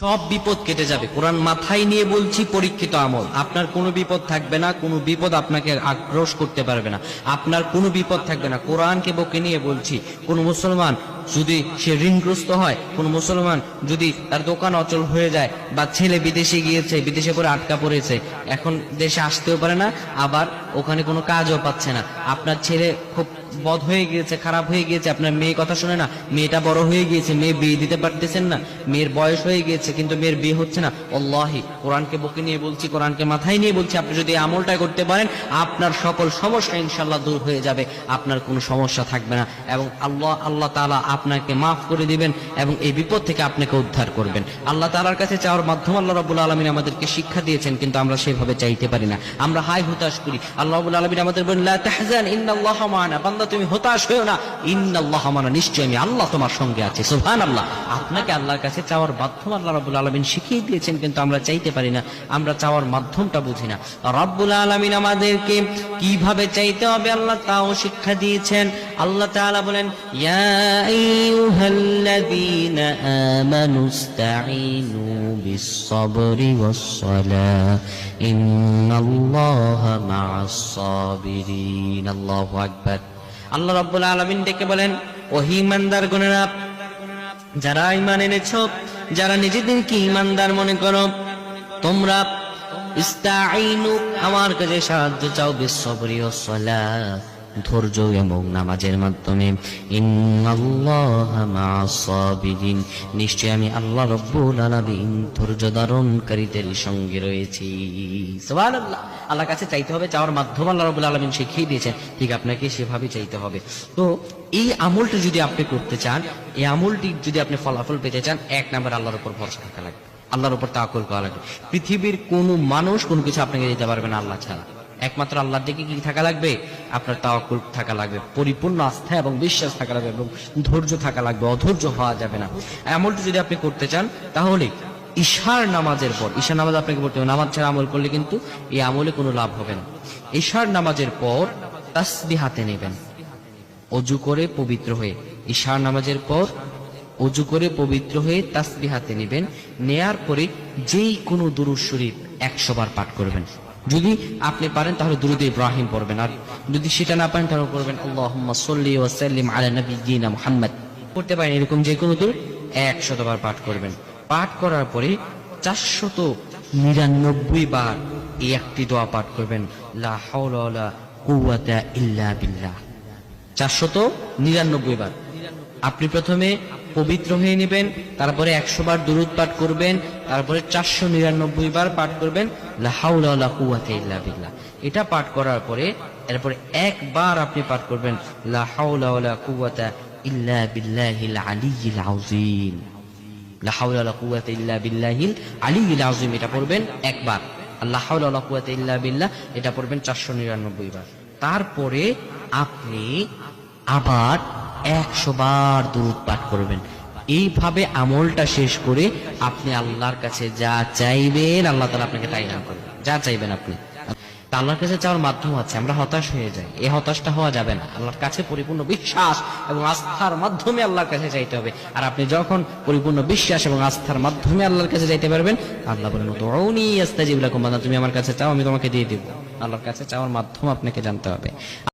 সব বিপদ কেটে যাবে। কোরআন মাথায় নিয়ে বলছি, পরীক্ষিত আমল। আপনার কোনো বিপদ থাকবে না, কোনো বিপদ আপনাকে আক্রোশ করতে পারবে না। আপনার কোনো বিপদ থাকবে না। কোরআনকে বকে নিয়ে বলছি, কোন মুসলমান যদি সে ঋণগ্রস্ত হয়, কোন মুসলমান যদি তার দোকান অচল হয়ে যায় বা ছেলে বিদেশে গিয়েছে, বিদেশে করে আটকা পড়েছে, এখন দেশে আসতেও পারে না, আবার ওখানে কোনো কাজও পাচ্ছে না। আপনার ছেলে খুব বধ হয়ে গিয়েছে, খারাপ হয়ে গিয়েছে, আপনার মেয়ে কথা শুনে না, মেয়েটা বড় হয়ে গিয়েছে, মেয়ে বিয়ে দিতে পারতেছেন না, মেয়ের বয়স হয়ে গিয়েছে, কিন্তু মেয়ের বিয়ে হচ্ছে না। অল্লাহি কোরআনকে বুকে নিয়ে বলছি, কোরআনকে মাথায় নিয়ে বলছি, আপনি যদি আমলটা করতে পারেন, আপনার সকল সমস্যা ইনশাল্লাহ দূর হয়ে যাবে, আপনার কোনো সমস্যা থাকবে না। এবং আল্লাহ আল্লাহ তাআলা আপনাকে মাফ করে দিবেন এবং এই বিপদ থেকে আপনাকে উদ্ধার করবেন। আল্লাহ তালার কাছে চাওয়ার মাধ্যমে আল্লাহ রাব্বুল আলামিন আমাদেরকে শিক্ষা দিয়েছেন, কিন্তু আমরা সেভাবে চাইতে পারি না। আমরা হাই হতাশ করি। আল্লাহ রাব্বুল আলামিন আমাদের বলেন, লা তাহজান ইন্নাল্লাহ মানা। বান্দা, তুমি হতাশ হয়েও না। ইন্নাল্লাহ মানা নিশ্চয় আমি আল্লাহ তোমার সঙ্গে আছি। সুবহানাল্লাহ। আপনাকে আল্লাহর কাছে চাওয়ার মাধ্যম আল্লাহ রাব্বুল আলমিন শিখিয়ে দিয়েছেন, কিন্তু আমরা চাইতে পারি না। আমরা চাওয়ার মাধ্যমটা বুঝি না। রাব্বুল আলামিন আমাদেরকে কীভাবে চাইতে হবে আল্লাহ, তাও শিক্ষা দিয়েছেন। আল্লাহ তাআলা বলেন, ইয়া আইয়ুহাল্লাযীনা আমানু ইসতাঈনু বিস-সাবরি ওয়াস-সালাহ, ইন্নাল্লাহা মা'আস সাবিরিন আল্লাহু আকবার। আল্লাহ রাব্বুল আলামিন ডেকে বলেন, ওহি ইমানদার গণেরা, যারা ইমান এনেছ, যারা নিজেদেরকে ইমানদার মনে করো, তোমরা আমার কাছে সাহায্য চাও বিশ্বরী ও ধৈর্য এবং নামাজের মাধ্যমে। নিশ্চয় আমি আল্লাহ রব্বুল আলামিন ধৈর্য ধারণকারীদের সঙ্গে রয়েছি। আল্লাহর কাছে চাইতে হবে চাওয়ার মাধ্যমে আল্লাহ রব্বুল আলামিন শিখিয়ে দিয়েছেন। ঠিক আপনাকে সেভাবে চাইতে হবে। তো এই আমলটি যদি আপনি করতে চান, এই আমলটি যদি আপনি ফলাফল পেতে চান, এক নাম্বার আল্লাহর উপর ভরসা থাকা লাগবে। আল্লাহর উপর তাকুল করা লাগবে। পৃথিবীর কোনো মানুষ কোনো কিছু আপনাকে দিতে পারবে না আল্লাহ ছাড়া। একমাত্র আল্লাহর দিকে কি থাকা লাগবে? আপনার তাওয়াক্কুল থাকা লাগবে, পরিপূর্ণ আস্থা এবং বিশ্বাস থাকা লাগবে এবং ধৈর্য থাকা লাগবে, অধৈর্য হওয়া যাবে না। আমলটি যদি আপনি করতে চান, তাহলে ঈশার নামাজের পর, ঈশার নামাজ আপনাকে পড়তে হবে, নামাজ ছাড়া আমল করলে কিন্তু এই আমলে কোনো লাভ হবে না। ঈশার নামাজের পর তাসবি হাতে নেবেন, অজু করে পবিত্র হয়ে। ঈশার নামাজের পর অজু করে পবিত্র হয়ে তাসবি হাতে নেবেন, নেয়ার পরে যেই কোনো দুরুদ শরীফ একশো বার পাঠ করবেন। যদি আপনি পারেন, তাহলে দুরুদ ইব্রাহিম পড়বেন। আর যদি সেটা না পারেন, তাহলে করবেন আল্লাহুম্মা সাল্লি সাল্লিম আলা নাবিয়িনা মুহাম্মদ। করতে পারেন এরকম যে কোনো দুরুদ, একশত বার পাঠ করবেন। পাঠ করার পরে চারশত নিরানব্বই বার এই একটি দোয়া পাঠ করবেন ওয়ালা কুওয়াতা ইল্লা বিল্লাহ। চারশত নিরানব্বই বার। আপনি প্রথমে পবিত্র হয়ে নেবেন, তারপরে একশো বার দুরুদ পাঠ করবেন, তারপরে চারশো নিরানব্বই বার পাঠ করবেন এটা পাঠ করার পরে, এরপরে একবার আপনি পাঠ করবেন ইল্লা ইল্লা বিল্লাহিল এটা পড়বেন একবার। ইল্লা বিল্লাহ, এটা পড়বেন 499 বার। তারপরে আপনি আবার 100 বার দুরূদ পাঠ করবেন। এইভাবে আমলটা শেষ করে আপনি আল্লাহর কাছে যা চাইবেন, আল্লাহ তাআলা আপনাকে তাই দান করবেন। যা চাইবেন আপনি। আল্লাহর কাছে চাওয়ার মাধ্যম আছে, আমরা হতাশ হয়ে যাই। এই হতাশটা হওয়া যাবে না। আল্লাহর কাছে পরিপূর্ণ বিশ্বাস এবং আস্থার মাধ্যমে আল্লাহর কাছে চাইতে হবে। আর আপনি যখন পরিপূর্ণ বিশ্বাস এবং আস্থার মাধ্যমে আল্লাহর কাছে যাইতে পারবেন, আল্লাহ বলেন আস্তাজিব লাকুম বান্দা, তুমি আমার কাছে চাও, আমি তোমাকে দিয়ে দিব। আল্লাহর কাছে চাওয়ার মাধ্যম আপনাকে জানতে হবে।